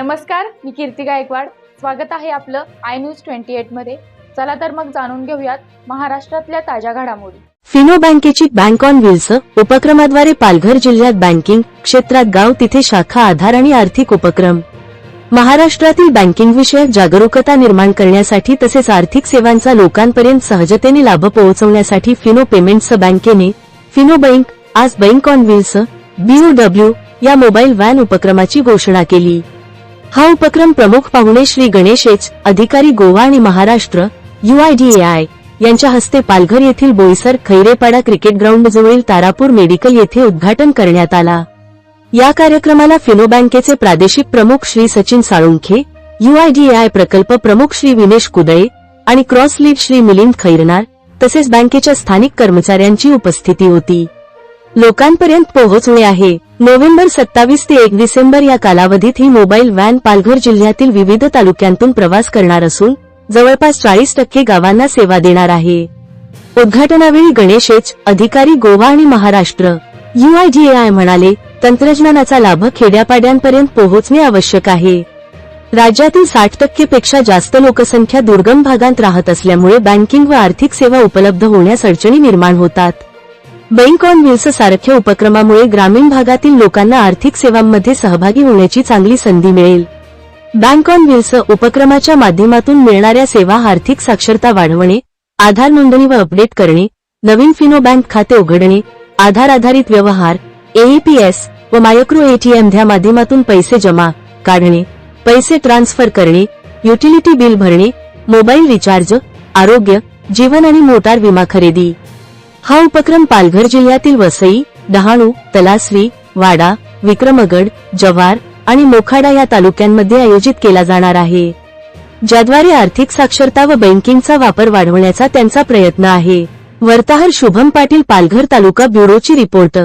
नमस्कार मी कीर्ती गायकवाड. स्वागत आहे आपलं आय न्यूज ट्वेंटी एटमध्ये. चला तर मग जाणून घेऊयात महाराष्ट्रातल्या ताज्या घडामोडी. फिनो बँकेची बँक ऑन व्हील्स उपक्रमाद्वारे पालघर जिल्ह्यात बँकिंग क्षेत्रात गाव तिथे शाखा आधार आणि आर्थिक उपक्रम. महाराष्ट्रातील बँकिंग विषयक जागरूकता निर्माण करण्यासाठी तसेच आर्थिक सेवांचा लोकांपर्यंत सहजतेने लाभ पोहोचवण्यासाठी फिनो पेमेंट्स बँकेने फिनो बँक आज बँक ऑन व्हील्स बीओडब्ल्यू या मोबाईल व्हॅन उपक्रमाची घोषणा केली. हा उपक्रम प्रमुख पाहुणे श्री गणेशेच अधिकारी गोवा आणि महाराष्ट्र युआयडीएआय यांच्या हस्ते पालघर येथील बोईसर खैरेपाडा क्रिकेट ग्राउंड जवळील तारापूर मेडिकल येथे उद्घाटन करण्यात आला. या कार्यक्रमाला फिनो बँकेचे प्रादेशिक प्रमुख श्री सचिन साळुंखे युआयडीएआय प्रकल्प प्रमुख श्री विनेश कुदळे आणि क्रॉस लीड श्री मिलिंद खैरनार तसेच बँकेच्या स्थानिक कर्मचाऱ्यांची उपस्थिती होती. लोकांपर्यंत पोहोचणे आहे. नोव्हेंबर सत्तावीस ते एक डिसेंबर या कालावधीत ही मोबाईल व्हॅन पालघर जिल्ह्यातील विविध तालुक्यांतून प्रवास करणार असून जवळपास चाळीस टक्के गावांना सेवा देणार आहे. उद्घाटनावेळी गणेशेच अधिकारी गोवा आणि महाराष्ट्र युआयडीएआय म्हणाले तंत्रज्ञानाचा लाभ खेड्यापाड्यांपर्यंत पोहोचणे आवश्यक आहे. राज्यातील साठ टक्केपेक्षा जास्त लोकसंख्या दुर्गम भागांत राहत असल्यामुळे बँकिंग व आर्थिक सेवा उपलब्ध होण्यास अडचणी निर्माण होतात. बँक ऑन व्हील्स सारख्या उपक्रमामुळे ग्रामीण भागातील लोकांना आर्थिक सेवांमध्ये सहभागी होण्याची चांगली संधी मिळेल. बँक ऑन व्हील्स उपक्रमाच्या माध्यमातून मिळणाऱ्या सेवा आर्थिक साक्षरता वाढवणे आधार नोंदणी व अपडेट करणे नवीन फिनो बँक खाते उघडणे आधार आधारित व्यवहार एईपीएस व मायक्रो एटीएम ह्या माध्यमातून पैसे जमा काढणे पैसे ट्रान्सफर करणे युटिलिटी बिल भरणे मोबाईल रिचार्ज आरोग्य जीवन आणि मोटार विमा खरेदी. हा उपक्रम पालघर जिल्ह्यातील वसई डहाणू तलासरी वाडा विक्रमगड जव्हार आणि मोखाडा या तालुक्यांमध्ये आयोजित केला जाणार आहे. ज्याद्वारे आर्थिक साक्षरता व बँकिंगचा वापर वाढवण्याचा त्यांचा प्रयत्न आहे. वार्ताहर शुभम पाटील पालघर तालुका ब्युरोची रिपोर्ट.